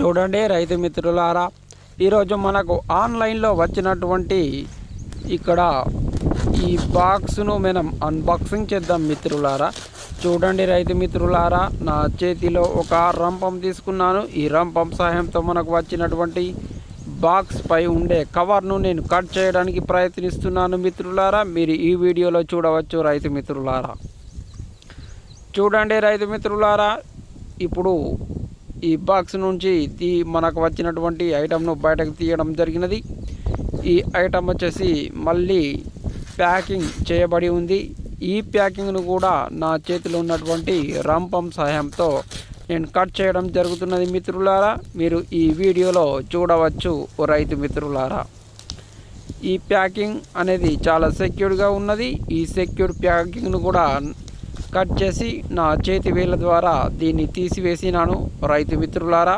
చూడండి రైతు మిత్రులారా ఈరోజు మనకు ఆన్లైన్లో వచ్చినటువంటి ఇక్కడ ఈ బాక్స్ను మనం అన్బాక్సింగ్ చేద్దాం మిత్రులారా. చూడండి రైతు మిత్రులారా నా చేతిలో ఒక రంపం తీసుకున్నాను. ఈ రంపం సహాయంతో మనకు వచ్చినటువంటి బాక్స్ పై ఉండే కవర్ను నేను కట్ చేయడానికి ప్రయత్నిస్తున్నాను మిత్రులారా. మీరు ఈ వీడియోలో చూడవచ్చు రైతు మిత్రులారా. చూడండి రైతు మిత్రులారా ఇప్పుడు ఈ బాక్స్ నుంచి తీ మనకు వచ్చినటువంటి ఐటమ్ను బయటకు తీయడం జరిగినది. ఈ ఐటమ్ వచ్చేసి మళ్ళీ ప్యాకింగ్ చేయబడి ఉంది. ఈ ప్యాకింగ్ను కూడా నా చేతిలో ఉన్నటువంటి రంపం సహాయంతో నేను కట్ చేయడం జరుగుతున్నది మిత్రులారా. మీరు ఈ వీడియోలో చూడవచ్చు ఓ రైతు మిత్రులారా. ఈ ప్యాకింగ్ అనేది చాలా సెక్యూర్డ్గా ఉన్నది. ఈ సెక్యూర్డ్ ప్యాకింగ్ను కూడా కట్ చేసి నా చేతి వేల ద్వారా దీన్ని తీసివేసినాను రైతు మిత్రులారా.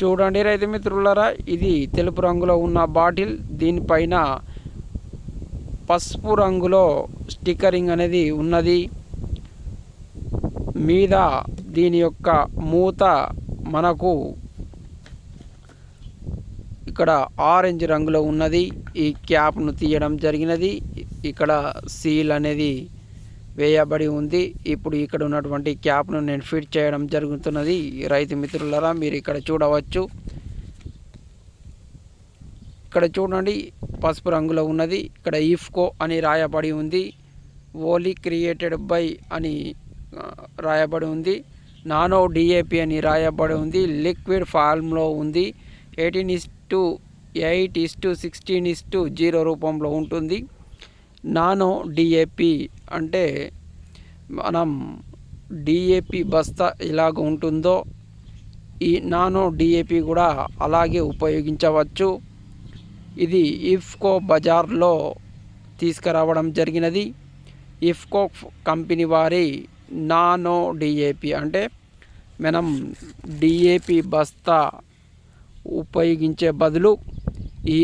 చూడండి రైతు మిత్రులారా ఇది తెలుపు రంగులో ఉన్న బాటిల్. దీనిపైన పసుపు రంగులో స్టిక్కరింగ్ అనేది ఉన్నది. మీద దీని యొక్క మూత మనకు ఇక్కడ ఆరెంజ్ రంగులో ఉన్నది. ఈ క్యాప్ను తీయడం జరిగినది. ఇక్కడ సీల్ అనేది వేయబడి ఉంది. ఇప్పుడు ఇక్కడ ఉన్నటువంటి క్యాప్ను నేను ఫిట్ చేయడం జరుగుతున్నది. రైతు మిత్రులరా మీరు ఇక్కడ చూడవచ్చు. ఇక్కడ చూడండి పసుపు రంగులో ఉన్నది. ఇక్కడ ఇఫ్కో అని రాయబడి ఉంది. ఓలీ క్రియేటెడ్ బై అని రాయబడి ఉంది. నానో డిఏపి అని రాయబడి ఉంది. లిక్విడ్ ఫార్మ్లో ఉంది. Eighteen is to eight is to sixteen is to zero రూపంలో ఉంటుంది. నానో డిఏపి అంటే మనం డిఏపి బస్తా ఎలాగ ఉంటుందో ఈ నానో డిఏపి కూడా అలాగే ఉపయోగించవచ్చు. ఇది ఇఫ్కో బజార్లో తీసుకురావడం జరిగినది. ఇఫ్కో కంపెనీ వారి నానో డిఏపి అంటే మనం డిఏపి బస్తా ఉపయోగించే బదులు ఈ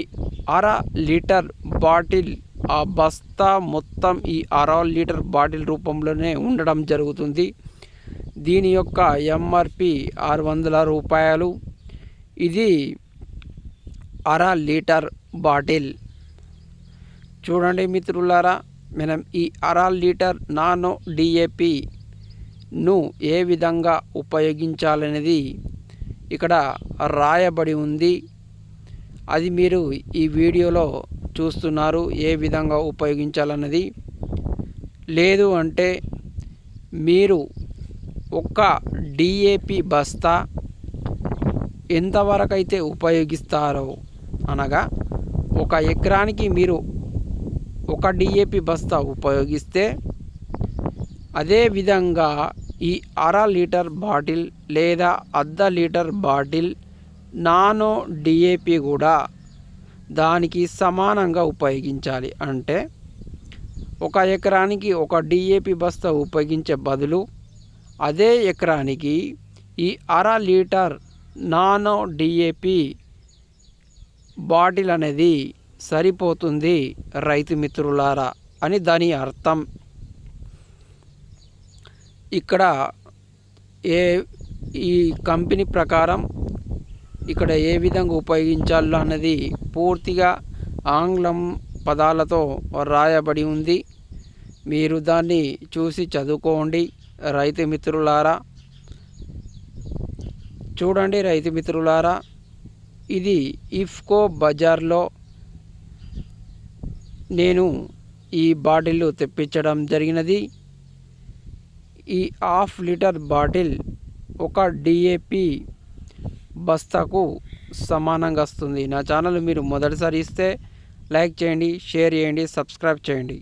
అర లీటర్ బాటిల్ ఆ బస్తా మొత్తం ఈ అర లీటర్ బాటిల్ రూపంలోనే ఉండడం జరుగుతుంది. దీని యొక్క ఎంఆర్పి ఆరు వందల రూపాయలు. ఇది అర లీటర్ బాటిల్. చూడండి మిత్రులారా మనం ఈ అర లీటర్ నానో డిఏపిను ఏ విధంగా ఉపయోగించాలనేది ఇక్కడ రాయబడి ఉంది. అది మీరు ఈ వీడియోలో చూస్తున్నారు ఏ విధంగా ఉపయోగించాలన్నది లేదు అంటే మీరు ఒక డిఏపి బస్తా ఎంతవరకు అయితే ఉపయోగిస్తారో అనగా ఒక ఎకరానికి మీరు ఒక డిఏపి బస్తా ఉపయోగిస్తే అదే విధంగా ఈ అర లీటర్ బాటిల్ లేదా అర్ధ లీటర్ బాటిల్ నానో డిఏపి కూడా దానికి సమానంగా ఉపయోగించాలి. అంటే ఒక ఎకరానికి ఒక డిఏపి బస్తా ఉపయోగించే బదులు అదే ఎకరానికి ఈ అర లీటర్ నానో డిఏపి బాటిల్ అనేది సరిపోతుంది రైతు మిత్రులారా అని దాని అర్థం. ఇక్కడ ఏ ఈ కంపెనీ ప్రకారం ఇక్కడ ఏ విధంగా ఉపయోగించాలో అన్నది పూర్తిగా ఆంగ్లం పదాలతో రాయబడి ఉంది. మీరు దాన్ని చూసి చదువుకోండి రైతు మిత్రులారా. చూడండి రైతు మిత్రులారా ఇది ఇఫ్కో బజార్లో నేను ఈ బాటిల్ తెప్పించడం జరిగినది. ఈ హాఫ్ లీటర్ బాటిల్ ఒక డిఏపి బస్తాకు సమానంగా వస్తుంది. నా ఛానల్ మీరు మొదటిసారి ఇస్తే లైక్ చేయండి షేర్ చేయండి సబ్స్క్రైబ్ చేయండి.